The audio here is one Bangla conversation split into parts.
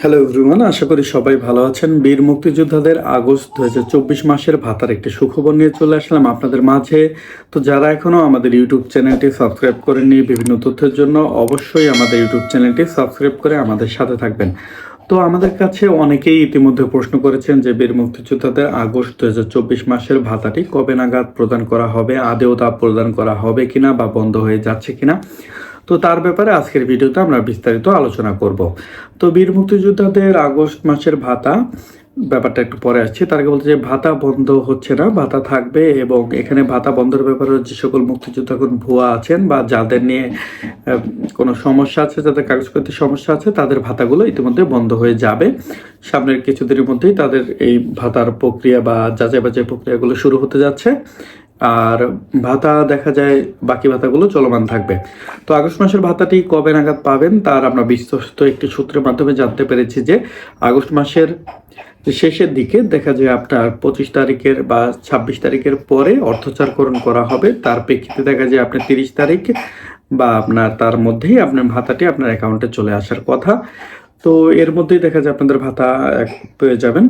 হ্যালো এভরিওয়ান আশা করি সবাই ভালো আছেন। বীর মুক্তিযোদ্ধাদের আগস্ট দু হাজার চব্বিশ মাসের ভাতার একটি সুখবর নিয়ে চলে আসলাম আপনাদের মাঝে। তো যারা এখনও আমাদের ইউটিউব চ্যানেলটি সাবস্ক্রাইব করেননি বিভিন্ন তথ্যের জন্য অবশ্যই আমাদের ইউটিউব চ্যানেলটি সাবস্ক্রাইব করে আমাদের সাথে থাকবেন। তো আমাদের কাছে অনেকেই ইতিমধ্যে প্রশ্ন করেছেন যে বীর মুক্তিযোদ্ধাদের আগস্ট দু হাজার চব্বিশ মাসের ভাতাটি কবে নাগাদ প্রদান করা হবে, আদেও তা প্রদান করা হবে কিনা বা বন্ধ হয়ে যাচ্ছে কিনা। তো তার ব্যাপারে আজকের ভিডিওতে আমরা বিস্তারিত আলোচনা করব। তো বীর মুক্তিযোদ্ধাদের আগস্ট মাসের ভাতা, ব্যাপারটা একটু পরে আসছে, তার আগে বলতে যে ভাতা বন্ধ হচ্ছে না, ভাতা থাকবে এবং এখানে ভাতা বন্ধের ব্যাপারে যে সকল মুক্তিযোদ্ধা এখন ভুয়া আছেন বা যাদের নিয়ে কোনো সমস্যা আছে, যাদের কাগজপত্রের সমস্যা আছে, তাদের ভাতাগুলো ইতিমধ্যে বন্ধ হয়ে যাবে। সামনের কিছুদিনের মধ্যেই তাদের এই ভাতার প্রক্রিয়া বা যাচাই বাছাই প্রক্রিয়াগুলো শুরু হতে যাচ্ছে। আর ভাতা দেখা যায়, বাকি ভাতাগুলো চলমান থাকবে। তো আগস্ট মাসের ভাতাটি কবে নাগাদ পাবেন, তার আমরা বিশ্বস্ত একটি সূত্রের মাধ্যমে জানতে পেরেছি যে, আগস্ট মাসের শেষের দিকে দেখা যায় আপনার পঁচিশ তারিখের বা ছাব্বিশ তারিখের পরে অর্থচারকরণ করা হবে। তার প্রেক্ষিতে দেখা যায় আপনার তিরিশ তারিখ বা আপনার, তার মধ্যেই আপনার ভাতাটি আপনার অ্যাকাউন্টে চলে আসার কথা। তো এর মধ্যেই দেখা যায় আপনাদের ভাতা পেয়ে যাবেন।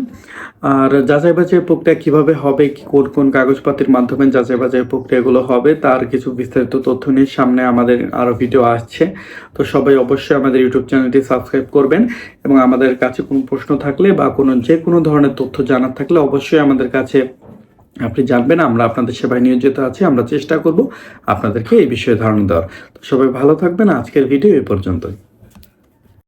আর যাচাই বাছাই প্রক্রিয়া কীভাবে হবে কোন কোন কাগজপাতির মাধ্যমে যাচাই বাছাই প্রক্রিয়াগুলো হবে, তার কিছু বিস্তারিত তথ্য নিয়ে সামনে আমাদের আরও ভিডিও আসছে। তো সবাই অবশ্যই আমাদের ইউটিউব চ্যানেলটি সাবস্ক্রাইব করবেন এবং আমাদের কাছে কোনো প্রশ্ন থাকলে বা কোনো যে কোনো ধরনের তথ্য জানার থাকলে অবশ্যই আমাদের কাছে আপনি জানবেন, আমরা আপনাদের সেবায় নিয়োজিত আছি, আমরা চেষ্টা করব আপনাদেরকে এই বিষয়ে ধারণা দেওয়ার। তো সবাই ভালো থাকবেন, আজকের ভিডিও এই পর্যন্তই।